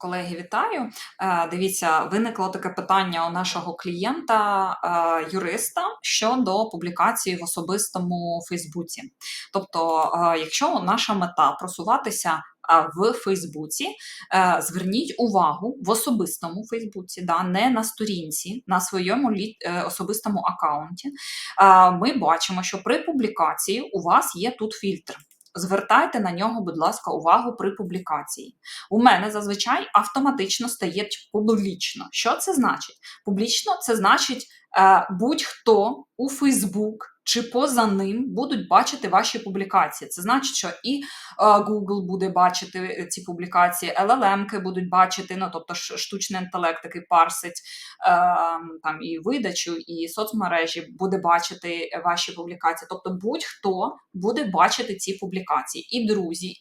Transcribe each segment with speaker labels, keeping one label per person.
Speaker 1: Колеги, вітаю. Е, Дивіться, виникло таке питання у нашого клієнта, е, щодо публікації в особистому Фейсбуці. Тобто, е, якщо наша мета просуватися в Фейсбуці, зверніть увагу в особистому Фейсбуці, да, не на сторінці, на своєму особистому аккаунті. Ми бачимо, що при публікації у вас є тут фільтр. Звертайте на нього, будь ласка, увагу при публікації. У мене зазвичай автоматично стає публічно. Що це значить? Публічно це значить, е, будь-хто у Фейсбук чи поза ним будуть бачити ваші публікації. Це значить, що і е, Google буде бачити ці публікації, LLM-ки будуть бачити, ну тобто штучний інтелект, який парсить е, там і видачу, і соцмережі буде бачити ваші публікації. Тобто будь-хто буде бачити ці публікації, і друзі,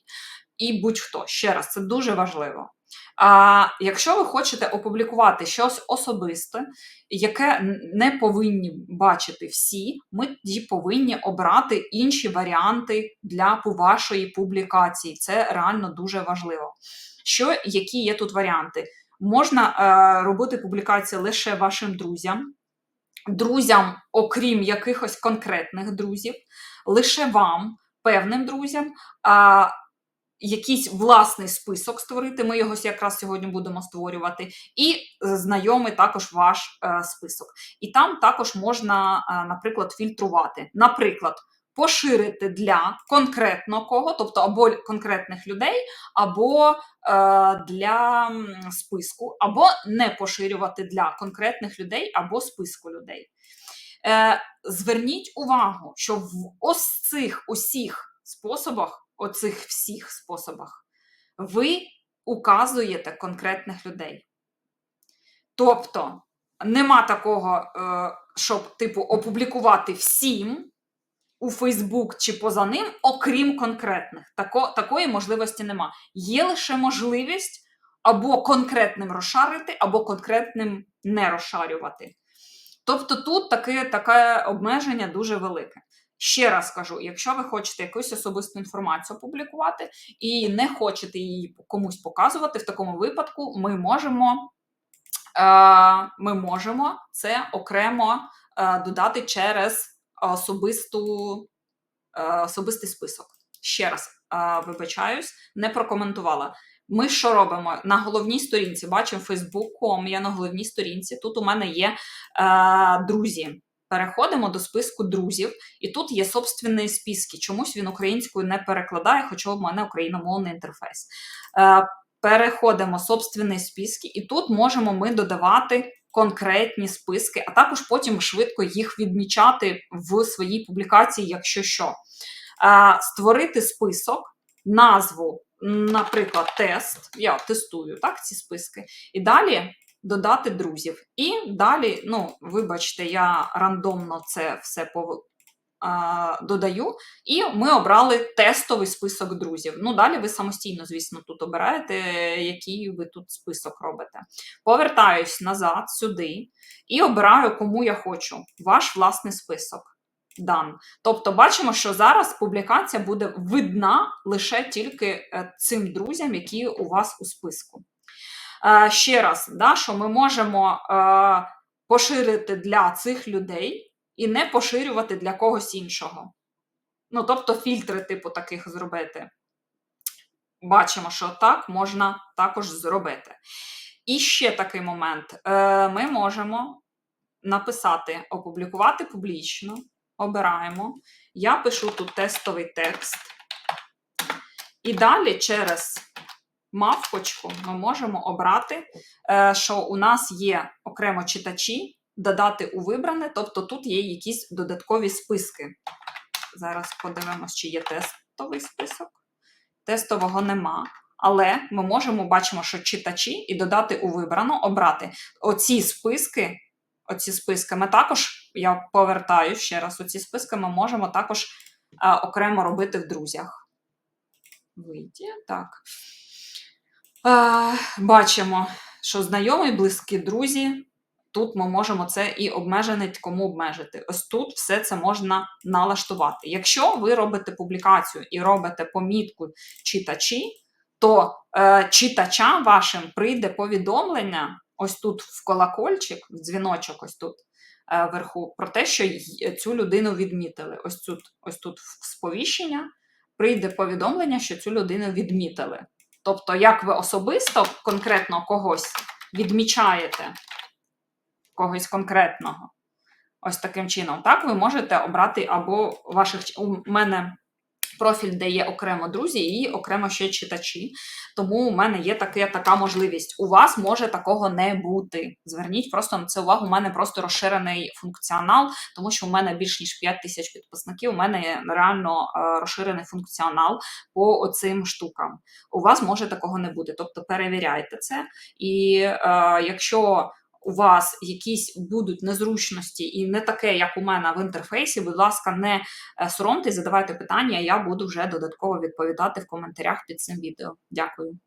Speaker 1: і будь-хто. Ще раз, це дуже важливо. А якщо ви хочете опублікувати щось особисте, яке не повинні бачити всі, ми тоді повинні обрати інші варіанти для вашої публікації. Це реально дуже важливо. Що, які є тут варіанти? Можна е, робити публікації лише вашим друзям, друзям, окрім якихось конкретних друзів, лише вам, певним друзям. А, якийсь власний список створити. Ми його якраз сьогодні будемо створювати, і е, знайомий також ваш е, список. І там також можна, е, наприклад, фільтрувати. Наприклад, поширити для конкретно кого, тобто або конкретних людей, або е, для списку, або не поширювати для конкретних людей або списку людей. Е, зверніть увагу, що в ось цих усіх способах, оцих всіх способах, ви указуєте конкретних людей. Тобто нема такого, е, щоб типу опублікувати всім у Фейсбук чи поза ним, окрім конкретних. Тако, такої можливості нема. Є лише можливість або конкретним розшарити, або конкретним не розшарювати. Тобто тут таке, таке обмеження дуже велике. Ще раз кажу: якщо ви хочете якусь особисту інформацію опублікувати і не хочете її комусь показувати, в такому випадку ми можемо, е, ми можемо це окремо е, додати через особисту, е, особистий список. Ще раз вибачаюсь, не прокоментувала. Ми що робимо? На головній сторінці бачимо Facebook.com, я на головній сторінці. Тут у мене є друзі. Переходимо до списку друзів, і тут є собственні списки. Чомусь він українською не перекладає, хоча у мене україномовний інтерфейс. Е, переходимо собственні списки, і тут можемо ми додавати конкретні списки, а також потім швидко їх відмічати в своїй публікації, якщо що. Е, створити список, назву, наприклад, тест. Я тестую так, ці списки. І далі додати друзів. І далі, ну, вибачте, я рандомно це все пов... додаю, і ми обрали тестовий список друзів. Ну, далі ви самостійно, звісно, тут обираєте, який ви тут список робите. Повертаюсь назад сюди і обираю, кому я хочу. Ваш власний список. Дан. Тобто, бачимо, що зараз публікація буде видна лише тільки е, цим друзям, які у вас у списку. Е, ще раз, да, що ми можемо е, поширити для цих людей і не поширювати для когось іншого. Ну, тобто, фільтри, типу, таких зробити. Бачимо, що так можна також зробити. І ще такий момент: Е, ми можемо написати, опублікувати публічно. Обираємо. Я пишу тут тестовий текст. І далі через мавпочку ми можемо обрати, е, що у нас є окремо читачі, додати у вибране, тобто тут є якісь додаткові списки. Зараз подивимось, чи є тестовий список. Тестового нема. Але ми можемо бачимо, що читачі, і додати у вибрано, обрати оці списки. Оці списки ми також, я повертаю ще раз, оці списки ми можемо також е, окремо робити в друзях. Вийде, так. Е, бачимо, що знайомі, близькі друзі. Тут ми можемо це і обмежений кому обмежити. Ось тут все це можна налаштувати. Якщо ви робите публікацію і робите помітку читачі, то е, читачам вашим прийде повідомлення ось тут в колокольчик, в дзвіночок, ось тут е, вверху, про те, що цю людину відмітили. Ось тут, ось тут в сповіщення прийде повідомлення, що цю людину відмітили. Тобто, як ви особисто конкретно когось відмічаєте, когось конкретного. Ось таким чином. Так, ви можете обрати або ваших у мене профіль, де є окремо друзі і окремо ще читачі. Тому у мене є таке, така можливість. У вас може такого не бути. Зверніть просто на це увагу. У мене просто розширений функціонал, тому що у мене більш ніж 5 тисяч підписників. У мене реально е, розширений функціонал по оцим штукам. У вас може такого не бути. Тобто перевіряйте це. І е, якщо у вас якісь будуть незручності і не таке, як у мене в інтерфейсі, будь ласка, не е, соромтесь, задавайте питання, я буду вже додатково відповідати в коментарях під цим відео. Дякую.